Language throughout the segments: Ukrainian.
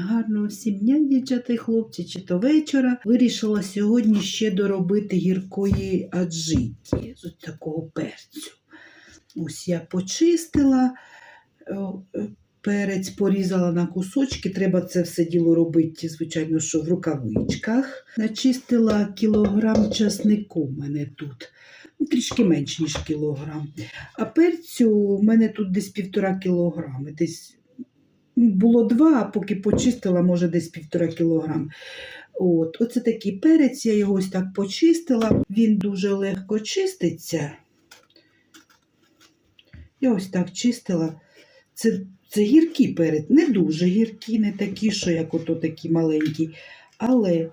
Гарного всім дня, дівчата і хлопці, чи то вечора. Вирішила сьогодні ще доробити гіркої аджики з такого перцю. Ось я почистила, е, перець порізала на кусочки. Треба це все діло робити, звичайно, що в рукавичках. Начистила кілограм часнику в мене тут. Ну, Трішки менше, ніж кілограм. А перцю у мене тут десь півтора кілограми. Десь було два, поки почистила, може, десь півтора кілограм. От, оце такий перець, я його ось так почистила. Він дуже легко чиститься. Я ось так чистила. Це, це гіркий перець, не дуже гіркий, не такі, що як ото такі маленькі, але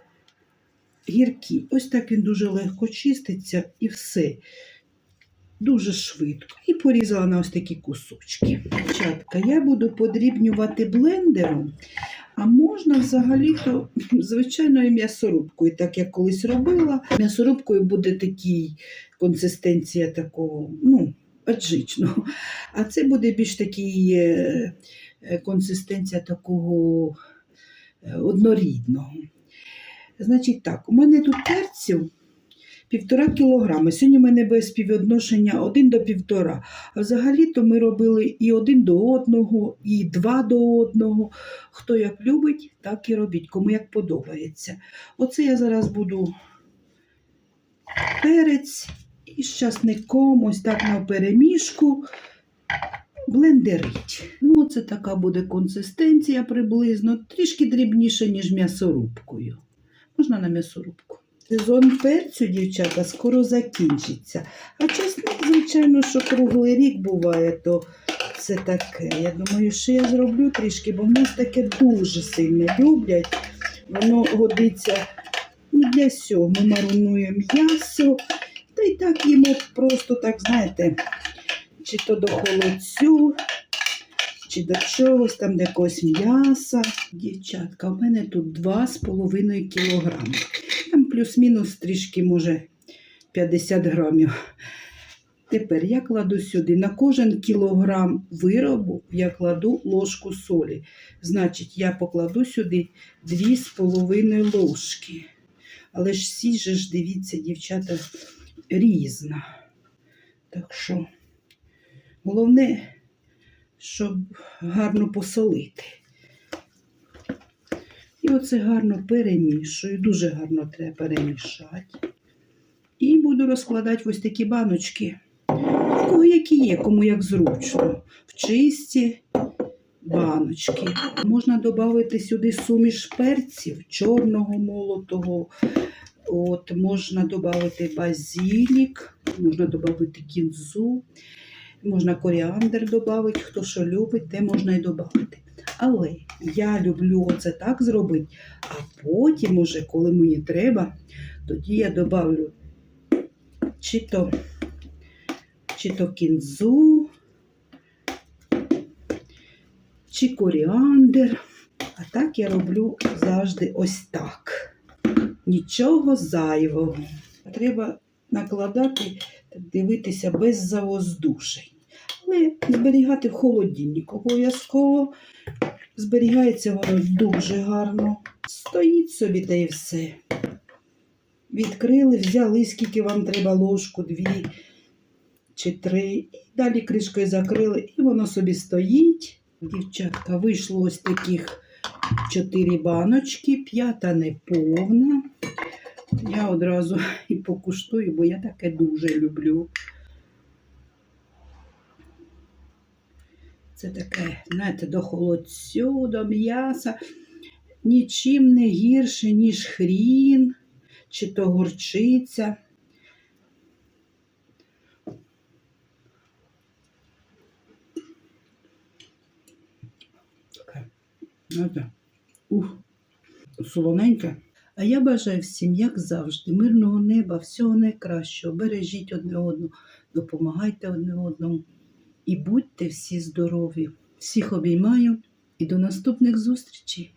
гіркий. Ось так він дуже легко чиститься і все. Дуже швидко. І порізала на ось такі кусочки. Дівчатка, я буду подрібнювати блендером, а можна взагалі-то звичайною м'ясорубкою, так як колись робила. М'ясорубкою буде такий консистенція такого, ну, аджичного. А це буде більш такий е, е, консистенція такого е, однорідного. Значить так, у мене тут перців півтора кілограми. Сьогодні в мене без співвідношення один до півтора. А взагалі-то ми робили і один до одного, і два до одного. Хто як любить, так і робіть, кому як подобається. Оце я зараз буду перець із часником, ось так на перемішку. Блендерить. Ну, це така буде консистенція приблизно, трішки дрібніше, ніж м'ясорубкою. Можна на м'ясорубку. Сезон перцю, дівчата, скоро закінчиться. А часник, звичайно, що круглий рік буває, то це таке. Я думаю, що я зроблю трішки, бо в нас таке дуже сильно люблять. Воно годиться ну, для всього. Ми маринуємо м'ясо, та й так їмо просто так, знаєте, чи то до холодцю, чи до чогось там, до якогось м'яса. Дівчатка, у мене тут 2,5 кілограми. Плюс-мінус трішки, може, 50 грамів. Тепер я кладу сюди на кожен кілограм виробу я кладу ложку солі. Значить, я покладу сюди 2,5 ложки. Але ж сіль же ж, дивіться, дівчата, різна. Так що, головне, щоб гарно посолити. І оце гарно перемішую, дуже гарно треба перемішати. І буду розкладати ось такі баночки. В кого які є, кому як зручно. В чисті баночки. Можна додати сюди суміш перців, чорного молотого. От, можна додати базилік, можна додати кінзу, можна коріандр додати, хто що любить, те можна і додати. Але я люблю оце так зробити, а потім, уже, коли мені треба, тоді я додавлю чи то, чи то кінзу, чи коріандр. А так я роблю завжди ось так. Нічого зайвого. Треба накладати, дивитися без завоздушень. Але зберігати в холодильнику обов'язково. Зберігається воно дуже гарно. Стоїть собі та й все. Відкрили, взяли, скільки вам треба ложку, дві чи три. І далі кришкою закрили, і воно собі стоїть. Дівчатка, вийшло ось таких чотири баночки, п'ята не повна. Я одразу і покуштую, бо я таке дуже люблю. Це таке, знаєте, до холодцю, до м'яса. Нічим не гірше, ніж хрін, чи то горчиця. Знаєте, ух, солоненьке. А я бажаю всім, як завжди, мирного неба, всього найкращого. Бережіть одне одного, допомагайте одне одному. І будьте всі здорові. Всіх обіймаю і до наступних зустрічей!